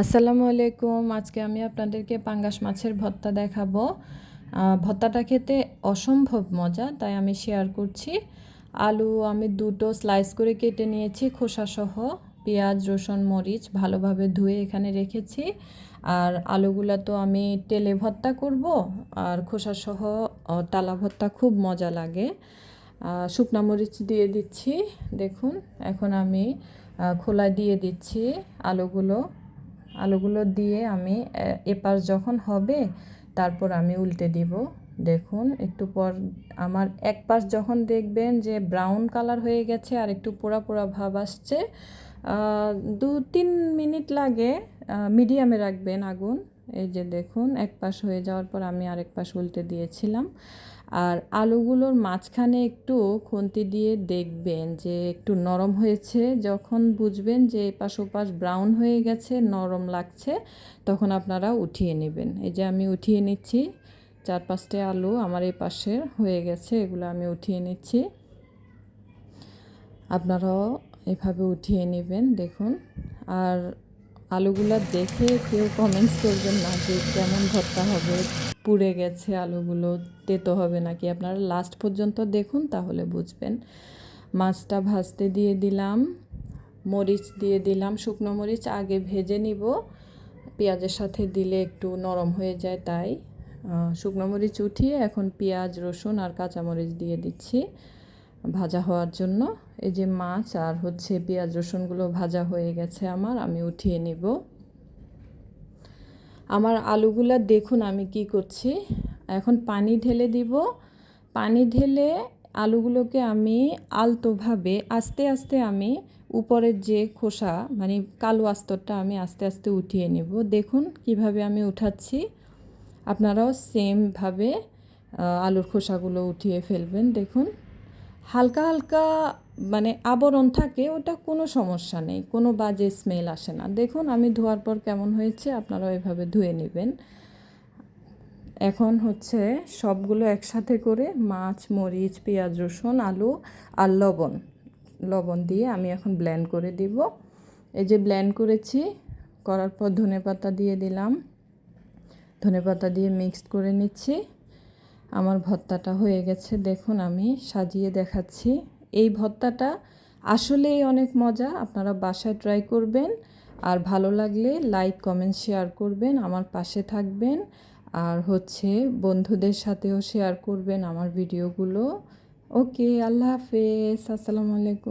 আসসালামু আলাইকুম। আজকে আমি আপনাদেরকে পাঙ্গাস মাছের ভর্তা দেখাবো। ভর্তাটা খেতে অসম্ভব মজা, তাই আমি শেয়ার করছি। আলু আমি দুটো স্লাইস করে কেটে নিয়েছি, খোসাসহ। পেঁয়াজ, রসুন, মরিচ ভালোভাবে ধুয়ে এখানে রেখেছি। আর আলুগুলো তো আমি তেলে ভর্তা করব, আর খোসাসহ টালা ভর্তা খুব মজা লাগে। শুকনা মরিচ দিয়ে দিচ্ছি। দেখুন, এখন আমি খোলা দিয়ে দিচ্ছি আলুগুলো। আলুগুলো দিয়ে আমি এপাশ যখন হবে, তারপর আমি উল্টে দিব। দেখুন, একটু পর আমার এক পাশ যখন দেখবেন যে ব্রাউন কালার হয়ে গেছে আর একটু পোড়া পোড়া ভাব আসছে দু তিন মিনিট লাগে মিডিয়ামে রাখবেন আগুন। এই যে দেখুন, এক পাশ হয়ে যাওয়ার পর আমি আরেক পাশ উল্টে দিয়েছিলাম। আর আলুগুলোর মাঝখানে একটু খুন্তি দিয়ে দেখবেন যে একটু নরম হয়েছে। যখন বুঝবেন যে এপাশ ওপাশ ব্রাউন হয়ে গেছে, নরম লাগছে, তখন আপনারা উঠিয়ে নেবেন। এই যে আমি উঠিয়ে নিচ্ছি, চার পাঁচটা আলু আমার এই পাশের হয়ে গেছে, এগুলো আমি উঠিয়ে নিচ্ছি। আপনারাও এভাবে উঠিয়ে নেবেন, দেখুন। আর আলুগুলো দেখে কেউ কমেন্টস করবেন না যে কেমন ভর্তা হবে, পুড়ে গেছে আলুগুলো, তেতো হবে নাকি। আপনারা লাস্ট পর্যন্ত দেখুন, তাহলে বুঝবেন। মাছটা ভাজতে দিয়ে দিলাম, মরিচ দিয়ে দিলাম, শুকনো মরিচ আগে ভেজে নিব। পেঁয়াজের সাথে দিলে একটু নরম হয়ে যায় তাই। শুকনো মরিচ উঠিয়ে এখন পেঁয়াজ, রসুন আর কাঁচামরিচ দিয়ে দিচ্ছি। ভাজা হওয়ার জন্য। এই যে মাছ আর হচ্ছে পেঁয়াজ রসুনগুলো ভাজা হয়ে গেছে আমার, আমি উঠিয়ে নিব। আমার আলুগুলা দেখুন আমি কি করছি। এখন পানি ঢেলে দিব। পানি ঢেলে আলুগুলোকে আমি আলতোভাবে, আস্তে আস্তে আমি উপরের যে খোসা মানে কালো আস্তরটা আমি আস্তে আস্তে উঠিয়ে নেব। দেখুন কীভাবে আমি উঠাচ্ছি। আপনারাও সেমভাবে আলুর খোসাগুলো উঠিয়ে ফেলবেন। দেখুন। হালকা হালকা মানে আবরণ থাকে, ওটা কোনো সমস্যা নেই, কোনো বাজে স্মেল আসে না। দেখুন, আমি ধোয়ার পর কেমন হয়েছে আপনারা এভাবে ধুয়ে নেবেন। এখন হচ্ছে সবগুলো একসাথে করে মাছ, মরিচ, পেঁয়াজ, রসুন, আলু আর লবণ লবণ দিয়ে আমি এখন ব্ল্যান্ড করে দিব। এই যে ব্ল্যান্ড করেছি, করার পর ধনে পাতা দিয়ে দিলাম। ধনে পাতা দিয়ে মিক্সড করে নিচ্ছি। আমার ভর্তাটা হয়ে গেছে, দেখুন আমি সাজিয়ে দেখাচ্ছি। এই ভর্তাটা আসলেই অনেক মজা, আপনারা বাসায় ট্রাই করবেন। আর ভালো লাগলে লাইক কমেন্ট শেয়ার করবেন, আমার পাশে থাকবেন। আর হচ্ছে বন্ধুদের সাথেও শেয়ার করবেন আমার ভিডিওগুলো ওকে আল্লাহ হাফেজ, আসসালামু আলাইকুম।